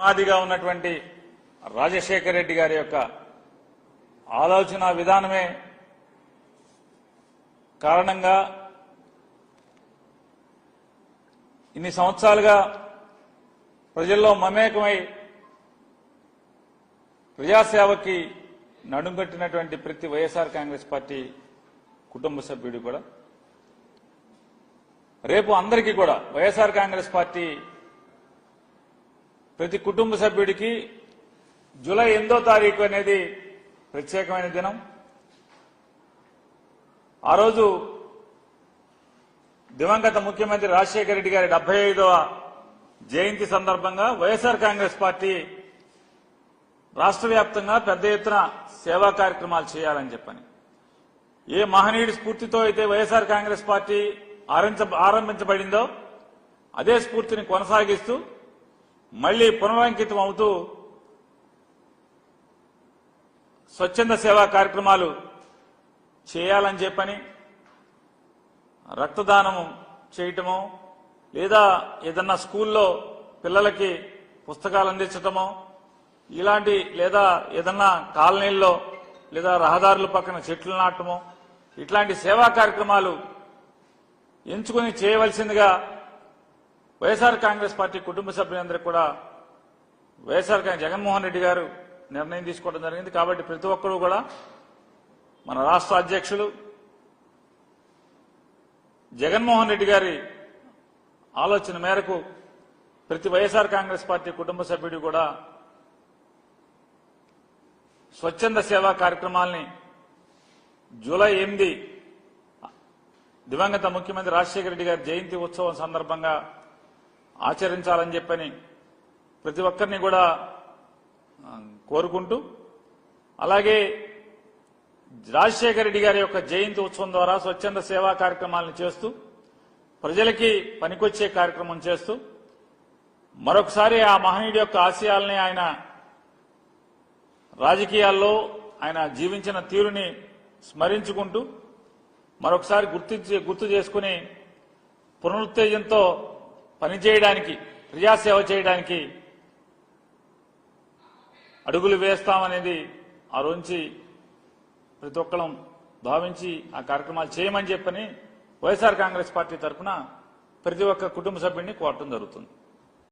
పునాదిగా ఉన్నటువంటి రాజశేఖర రెడ్డి గారి యొక్క ఆలోచన విధానమే కారణంగా ఇన్ని సంవత్సరాలుగా ప్రజల్లో మమేకమై ప్రజాసేవకి నడుంకట్టినటువంటి ప్రతి వైఎస్ఆర్ కాంగ్రెస్ పార్టీ కుటుంబ సభ్యుడు కూడా. రేపు అందరికీ కూడా వైఎస్ఆర్ కాంగ్రెస్ పార్టీ ప్రతి కుటుంబ సభ్యుడికి జూలై ఎనిమిదో తారీఖు అనేది ప్రత్యేకమైన దినం. ఆ రోజు దివంగత ముఖ్యమంత్రి రాజశేఖర రెడ్డి గారి డెబ్బై ఐదవ జయంతి సందర్భంగా వైఎస్ఆర్ కాంగ్రెస్ పార్టీ రాష్ట్ర వ్యాప్తంగా పెద్ద ఎత్తున సేవా కార్యక్రమాలు చేయాలని చెప్పని. ఏ మహనీయుడి స్ఫూర్తితో అయితే వైఎస్ఆర్ కాంగ్రెస్ పార్టీ ఆరంభించబడిందో అదే స్ఫూర్తిని కొనసాగిస్తూ మళ్ళీ పునరంకితం అవుతూ స్వచ్ఛంద సేవా కార్యక్రమాలు చేయాలని చెప్పని రక్తదానము చేయటమో లేదా ఏదన్నా స్కూల్లో పిల్లలకి పుస్తకాలు అందించటమో ఇలాంటి లేదా ఏదన్నా కాలనీల్లో లేదా రహదారుల పక్కన చెట్లు నాటమో ఇట్లాంటి సేవా కార్యక్రమాలు ఎంచుకుని చేయవలసిందిగా వైఎస్ఆర్ కాంగ్రెస్ పార్టీ కుటుంబ సభ్యులందరూ కూడా వైఎస్ఆర్ కాంగ్రెస్ జగన్మోహన్ రెడ్డి గారు నిర్ణయం తీసుకోవడం జరిగింది. కాబట్టి ప్రతి ఒక్కరూ కూడా మన రాష్ట్ర అధ్యక్షులు జగన్మోహన్ రెడ్డి గారి ఆలోచన మేరకు ప్రతి వైఎస్ఆర్ కాంగ్రెస్ పార్టీ కుటుంబ సభ్యుడు కూడా స్వచ్ఛంద సేవా కార్యక్రమాల్ని జూలై ఎనిమిది దివంగత ముఖ్యమంత్రి రాజశేఖర రెడ్డి గారి జయంతి ఉత్సవం సందర్భంగా ఆచరించాలని చెప్పని ప్రతి ఒక్కరిని కూడా కోరుకుంటూ అలాగే రాజశేఖర రెడ్డి గారి యొక్క జయంతి ఉత్సవం ద్వారా స్వచ్ఛంద సేవా కార్యక్రమాలను చేస్తూ ప్రజలకి పనికొచ్చే కార్యక్రమం చేస్తూ మరొకసారి ఆ మహనీయుడి యొక్క ఆశయాల్ని ఆయన రాజకీయాల్లో ఆయన జీవించిన తీరుని స్మరించుకుంటూ మరొకసారి గుర్తించి గుర్తు చేసుకుని పునరుత్తేజంతో పనిచేయడానికి ప్రజాసేవ చేయడానికి అడుగులు వేస్తామనేది ఆ రోజు ప్రతి ఒక్కరం భావించి ఆ కార్యక్రమాలు చేయమని చెప్పని వైఎస్ఆర్ కాంగ్రెస్ పార్టీ తరఫున ప్రతి ఒక్క కుటుంబ సభ్యుడిని కోరటం జరుగుతుంది.